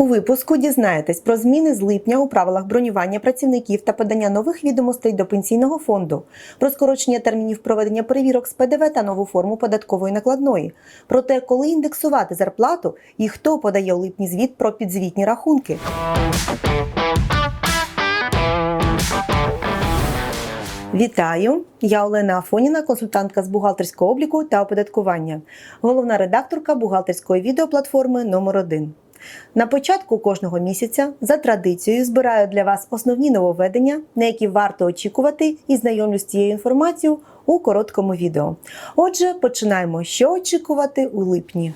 У випуску дізнаєтесь про зміни з липня у правилах бронювання працівників та подання нових відомостей до пенсійного фонду, про скорочення термінів проведення перевірок з ПДВ та нову форму податкової накладної, про те, коли індексувати зарплату і хто подає у липні звіт про підзвітні рахунки. Вітаю! Я Олена Афоніна, консультантка з бухгалтерського обліку та оподаткування, головна редакторка бухгалтерської відеоплатформи номер 1 На початку кожного місяця за традицією збираю для вас основні нововведення, на які варто очікувати, і знайомлю з цією інформацією у короткому відео. Отже, починаємо, що очікувати у липні.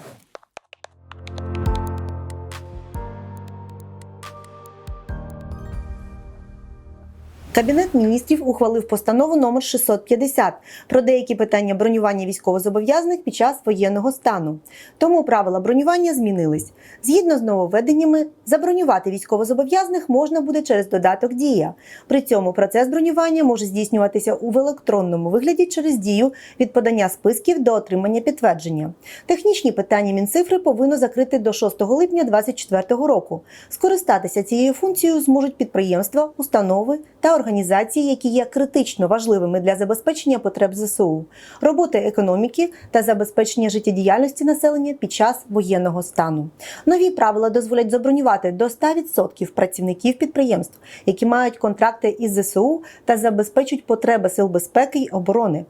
Кабінет міністрів ухвалив постанову номер 650 про деякі питання бронювання військовозобов'язаних під час воєнного стану. Тому правила бронювання змінились. Згідно з нововведеннями, забронювати військовозобов'язаних можна буде через додаток Дія. При цьому процес бронювання може здійснюватися у електронному вигляді через дію від подання списків до отримання підтвердження. Технічні питання Мінцифри повинно закрити до 6 липня 2024 року. Скористатися цією функцією зможуть підприємства, установи та організації, які є критично важливими для забезпечення потреб ЗСУ, роботи економіки та забезпечення життєдіяльності населення під час воєнного стану. Нові правила дозволять забронювати до 100% працівників підприємств, які мають контракти із ЗСУ та забезпечують потреби сил безпеки й оборони.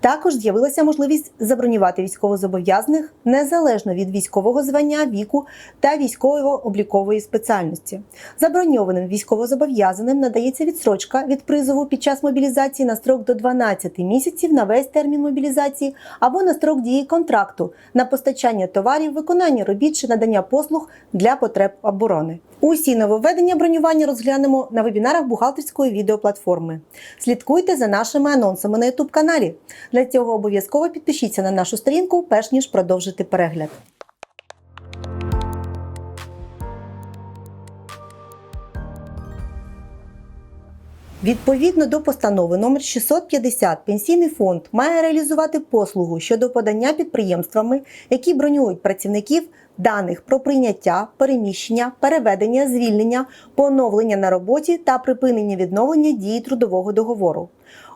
Також з'явилася можливість забронювати військовозобов'язаних незалежно від військового звання, віку та військово-облікової спеціальності. Заброньованим військовозобов'язаним надається від призову під час мобілізації на строк до 12 місяців на весь термін мобілізації або на строк дії контракту на постачання товарів, виконання робіт чи надання послуг для потреб оборони. Усі нововведення бронювання розглянемо на вебінарах бухгалтерської відеоплатформи. Слідкуйте за нашими анонсами на youtube каналі. Для цього обов'язково підпишіться на нашу сторінку, перш ніж продовжити перегляд. Відповідно до постанови номер 650 Пенсійний фонд має реалізувати послугу щодо подання підприємствами, які бронюють працівників даних про прийняття, переміщення, переведення, звільнення, поновлення на роботі та припинення відновлення дії трудового договору.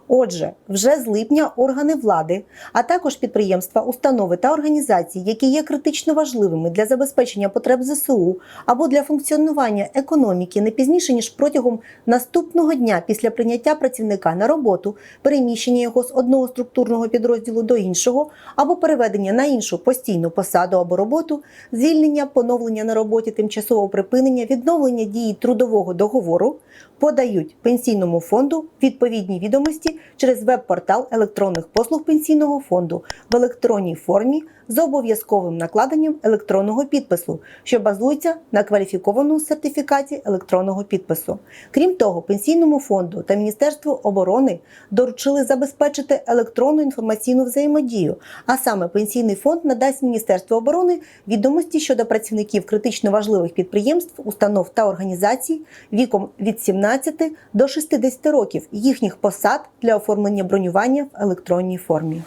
Отже, вже з липня органи влади, а також підприємства, установи та організації, які є критично важливими для забезпечення потреб ЗСУ або для функціонування економіки не пізніше ніж протягом наступного дня після прийняття працівника на роботу, переміщення його з одного структурного підрозділу до іншого, або переведення на іншу постійну посаду або роботу, звільнення, поновлення на роботі, тимчасового припинення, відновлення дії трудового договору, подають пенсійному фонду відповідні відомості через веб-портал електронних послуг пенсійного фонду в електронній формі з обов'язковим накладенням електронного підпису, що базується на кваліфікованому сертифікаті електронного підпису. Крім того, пенсійному фонду та Міністерству оборони доручили забезпечити електронну інформаційну взаємодію. А саме пенсійний фонд надасть Міністерству оборони відомості щодо працівників критично важливих підприємств, установ та організацій віком від 17 до 60 років їхніх посад для оформлення бронювання в електронній формі.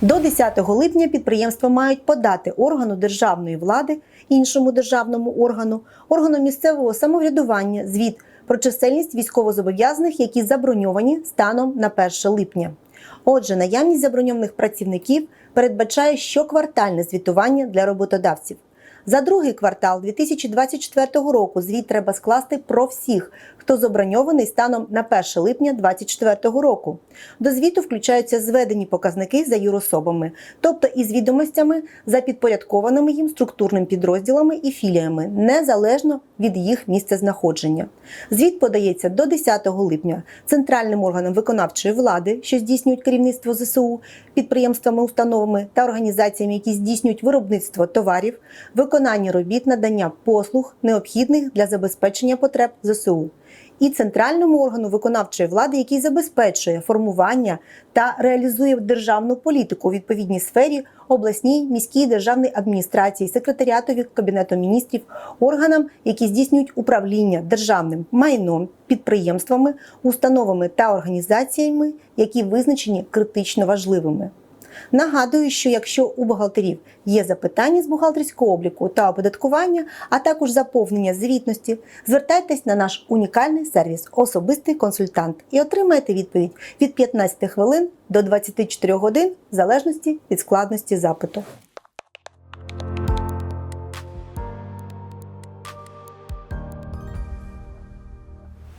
До 10 липня підприємства мають подати органу державної влади, іншому державному органу, органу місцевого самоврядування звіт про чисельність військовозобов'язаних, які заброньовані станом на 1 липня. Отже, наявність заброньованих працівників передбачає щоквартальне звітування для роботодавців. За другий квартал 2024 року звіт треба скласти про всіх, хто заброньований станом на 1 липня 2024 року. До звіту включаються зведені показники за юрособами, тобто із відомостями за підпорядкованими їм структурним підрозділами і філіями, незалежно від їх місцезнаходження. Звіт подається до 10 липня центральним органам виконавчої влади, що здійснюють керівництво ЗСУ, підприємствами, установами та організаціями, які здійснюють виробництво товарів, виконання робіт, надання послуг, необхідних для забезпечення потреб ЗСУ. і центральному органу виконавчої влади, який забезпечує формування та реалізує державну політику у відповідній сфері обласній міській державній адміністрації, секретаріатові кабінету міністрів, органам, які здійснюють управління державним майном, підприємствами, установами та організаціями, які визначені критично важливими. Нагадую, що якщо у бухгалтерів є запитання з бухгалтерського обліку та оподаткування, а також заповнення звітності, звертайтесь на наш унікальний сервіс Особистий консультант і отримаєте відповідь від 15 хвилин до 24 годин в залежності від складності запиту.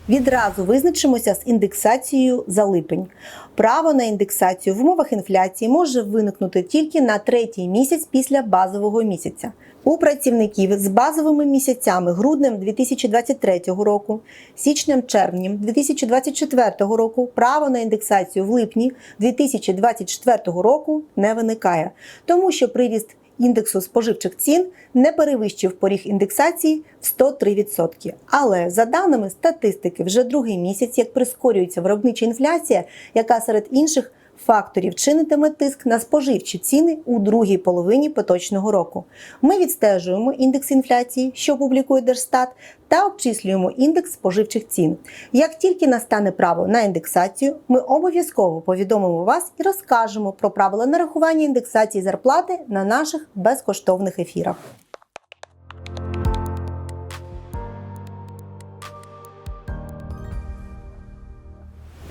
Відразу визначимося з індексацією за липень. Право на індексацію в умовах інфляції може виникнути тільки на третій місяць після базового місяця. У працівників з базовими місяцями груднем 2023 року, січнем-червнем 2024 року право на індексацію в липні 2024 року не виникає, тому що приріст індексу споживчих цін не перевищив поріг індексації в 103%. Але за даними статистики, вже другий місяць, як прискорюється виробнича інфляція, яка серед інших факторів чинитиме тиск на споживчі ціни у другій половині поточного року. Ми відстежуємо індекс інфляції, що публікує Держстат, та обчислюємо індекс споживчих цін. Як тільки настане право на індексацію, ми обов'язково повідомимо вас і розкажемо про правила нарахування індексації зарплати на наших безкоштовних ефірах.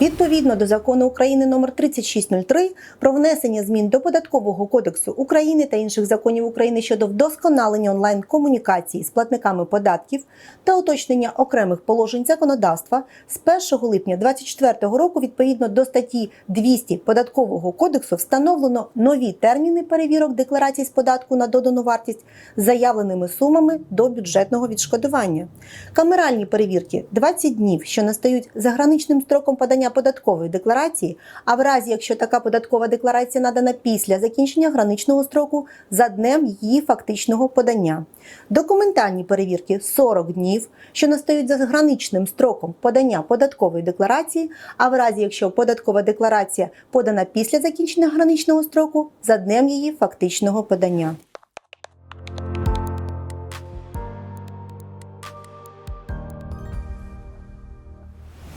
Відповідно до закону України номер 3603 про внесення змін до податкового кодексу України та інших законів України щодо вдосконалення онлайн комунікації з платниками податків та уточнення окремих положень законодавства з 1 липня 2024 року, відповідно до статті 200 податкового кодексу, встановлено нові терміни перевірок декларацій з податку на додану вартість заявленими сумами до бюджетного відшкодування. Камеральні перевірки 20 днів, що настають за граничним строком подання податкової декларації, а в разі, якщо така податкова декларація надана після закінчення граничного строку за днем її фактичного подання. Документальні перевірки 40 днів, що настають за граничним строком подання податкової декларації, а в разі, якщо податкова декларація подана після закінчення граничного строку за днем її фактичного подання.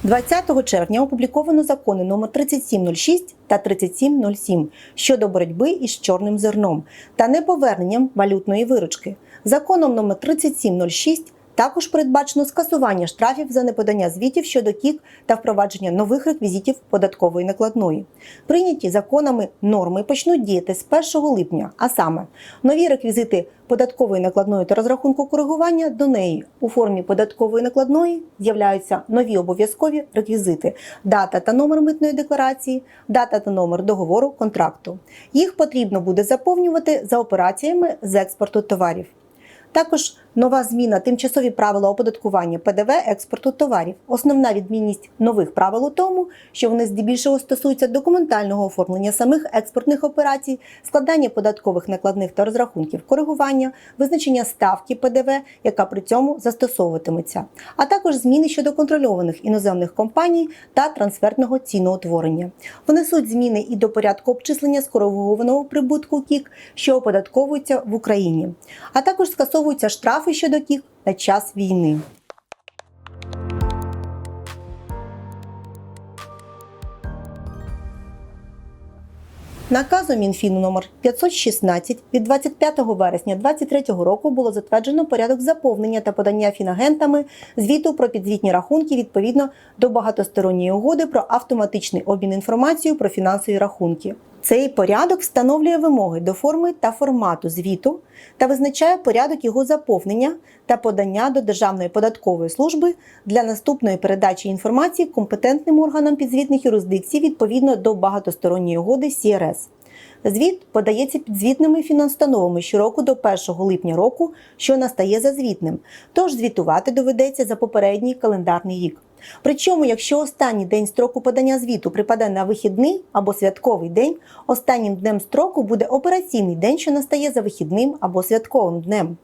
20 червня опубліковано закони номер 3706 та 3707 щодо боротьби із чорним зерном та неповерненням валютної виручки. Законом номер 3706 також передбачено скасування штрафів за неподання звітів щодо КІК та впровадження нових реквізитів податкової накладної. Прийняті законами норми почнуть діяти з 1 липня, а саме нові реквізити податкової накладної та розрахунку коригування до неї у формі податкової накладної з'являються нові обов'язкові реквізити: дата та номер митної декларації, дата та номер договору контракту. Їх потрібно буде заповнювати за операціями з експорту товарів. Також нова зміна тимчасові правила оподаткування ПДВ експорту товарів. Основна відмінність нових правил у тому, що вони здебільшого стосуються документального оформлення самих експортних операцій, складання податкових накладних та розрахунків коригування, визначення ставки ПДВ, яка при цьому застосовуватиметься, а також зміни щодо контрольованих іноземних компаній та трансфертного ціноутворення. Внесуть зміни і до порядку обчислення скоригованого прибутку КІК, що оподатковується в Україні, а також скасовуються штрафи щодо КІК на час війни. Наказом Мінфіну номер 516 від 25 вересня 2023 року було затверджено порядок заповнення та подання фінагентами звіту про підзвітні рахунки відповідно до багатосторонньої угоди про автоматичний обмін інформацією про фінансові рахунки. Цей порядок встановлює вимоги до форми та формату звіту та визначає порядок його заповнення та подання до Державної податкової служби для наступної передачі інформації компетентним органам підзвітних юрисдикцій відповідно до багатосторонньої угоди CRS. Звіт подається підзвітними фінустановами щороку до 1 липня року, що настає за звітним, тож звітувати доведеться за попередній календарний рік. Причому, якщо останній день строку подання звіту припаде на вихідний або святковий день, останнім днем строку буде операційний день, що настає за вихідним або святковим днем.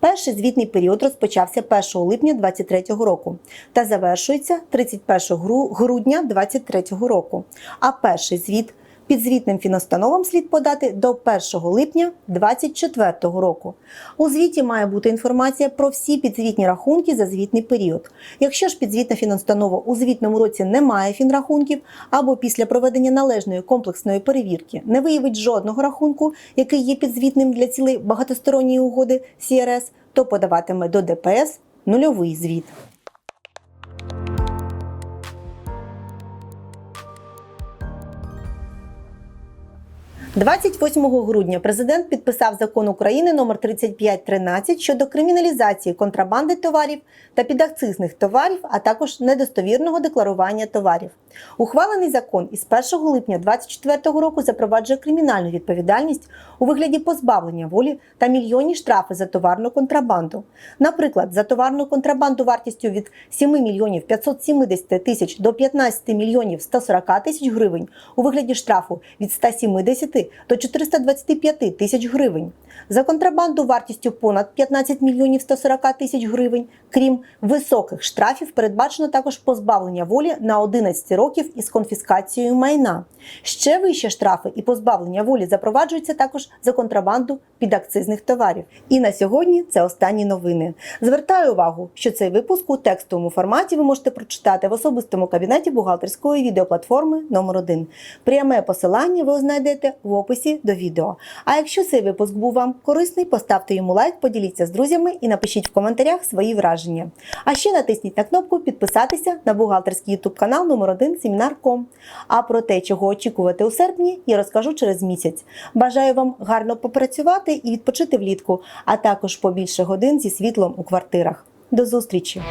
Перший звітний період розпочався 1 липня 2023 року та завершується 31 гру- грудня 2023 року. А перший звіт підзвітним фіностановам слід подати до 1 липня 2024 року. У звіті має бути інформація про всі підзвітні рахунки за звітний період. Якщо ж підзвітна фінустанова у звітному році не має фінрахунків або після проведення належної комплексної перевірки не виявить жодного рахунку, який є підзвітним для цілей багатосторонньої угоди CRS, то подаватиме до ДПС нульовий звіт. 28 грудня президент підписав закон України номер 3513 щодо криміналізації контрабанди товарів та підакцизних товарів, а також недостовірного декларування товарів. Ухвалений закон із 1 липня 2024 року запроваджує кримінальну відповідальність у вигляді позбавлення волі та мільйонні штрафи за товарну контрабанду. Наприклад, за товарну контрабанду вартістю від 7 мільйонів 570 тисяч до 15 мільйонів 140 тисяч гривень у вигляді штрафу від 170 до 425 тисяч гривень. За контрабанду вартістю понад 15 мільйонів 140 тисяч гривень, крім високих штрафів, передбачено також позбавлення волі на 11 років із конфіскацією майна. Ще вищі штрафи і позбавлення волі запроваджуються також за контрабанду підакцизних товарів. І на сьогодні це останні новини. Звертаю увагу, що цей випуск у текстовому форматі ви можете прочитати в особистому кабінеті бухгалтерської відеоплатформи номер 1 Пряме посилання ви знайдете в описі до відео. А якщо цей випуск був вам корисний, поставте йому лайк, поділіться з друзями і напишіть в коментарях свої враження. А ще натисніть на кнопку підписатися на бухгалтерський ютуб канал номер 1 Семінар.ком. А про те, чого очікувати у серпні, я розкажу через місяць. Бажаю вам гарно попрацювати і відпочити влітку, а також побільше годин зі світлом у квартирах. До зустрічі!